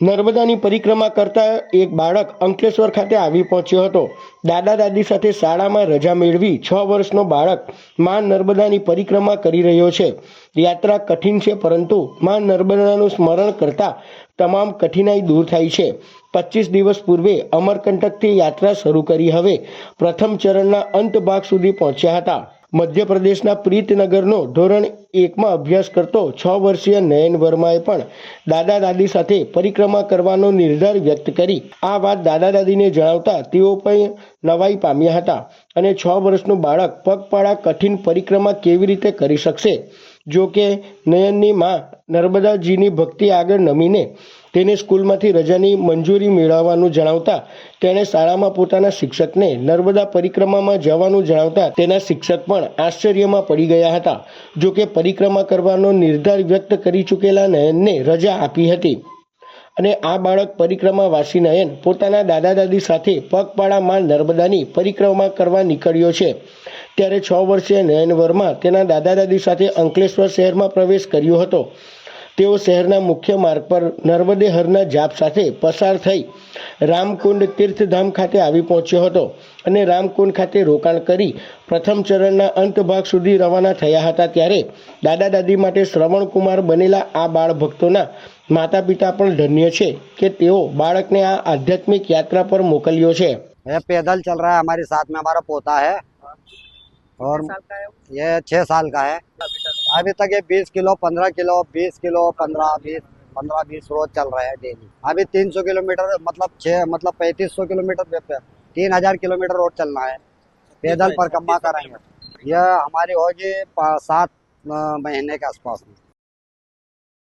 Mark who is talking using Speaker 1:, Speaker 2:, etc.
Speaker 1: નર્મદાની પરિક્રમા કરતા એક બાળક અંકલેશ્વર ખાતે આવી પહોંચ્યો હતો. દાદા દાદી સાથે શાળામાં રજા મેળવી છ વર્ષનો બાળકમાં નર્મદાની પરિક્રમા કરી રહ્યો છે. યાત્રા કઠિન છે પરંતુ માં નર્મદાનું સ્મરણ કરતા તમામ કઠિનાઈ દૂર થાય છે. પચીસ દિવસ પૂર્વે અમરકંટકથી યાત્રા શરૂ કરી હવે પ્રથમ ચરણના અંત ભાગ સુધી પહોંચ્યા હતા. મધ્યપ્રદેશના પ્રીતનગરનો ધોરણ એકમાં અભ્યાસ કરતો છ વર્ષીય નયન વર્માએ પણ દાદા દાદી સાથે પરિક્રમા કરવાનો નિર્ધાર વ્યક્ત કરી. આ વાત દાદા દાદીને જણાવતા તેઓ પણ નવાઈ પામ્યા હતા. અને છ વર્ષનું બાળક પગપાળા કઠિન પરિક્રમા કેવી રીતે કરી શકશે? જો કે, નયનની માં નર્મદાજીની ભક્તિ આગળ નમીને તેને સ્કૂલમાંથી રજાની મંજૂરી મેળવવાનું જણાવતા તેણે શાળામાં પોતાના શિક્ષકને નર્મદા પરિક્રમામાં જવાનું જણાવતા તેના શિક્ષક પણ આશ્ચર્યમાં પડી ગયા હતા. જો કે પરિક્રમા કરવાનો નિર્ધાર વ્યક્ત કરી ચૂકેલા નયનને રજા આપી હતી. અને આ બાળક પરિક્રમા વાસી નયન પોતાના દાદા દાદી સાથે પગપાળા માં નર્મદાની પરિક્રમા કરવા નીકળ્યો છે. ત્યારે છ વર્ષીય નયન વર્મા તેના દાદા દાદી સાથે અંકલેશ્વર શહેરમાં પ્રવેશ કર્યો હતો. તેઓ શહેરના મુખ્ય માર્ગ પર નર્મદે હરના જાપ સાથે પસાર થઈ રામકુંડ તીર્થધામ ખાતે આવી પહોંચ્યો હતો અને રામકુંડ ખાતે રોકાણ કરી પ્રથમ ચરણના અંત ભાગ સુધી રવાના થયા હતા ત્યારે દાદા દાદી માટે શ્રવણકુમાર બનેલા આ બાળ ભક્તોના માતા પિતા પણ ધન્ય છે કે તેઓ બાળકને આ આધ્યાત્મિક યાત્રા પર મોકલ્યો છે
Speaker 2: ये पैदल चल रहा है हमारे साथ में हमारा पोता है और ये छः साल का है अभी तक ये बीस किलो पंद्रह किलो बीस किलो पंद्रह बीस पंद्रह बीस रोज चल रहा है डेली अभी तीन सौ किलोमीटर मतलब छः मतलब पैंतीस सौ किलोमीटर तीन हज़ार किलोमीटर रोड चलना है। पैदल पर परिक्रमा करेंगे। यह हमारी होगी सात महीने के आसपास में।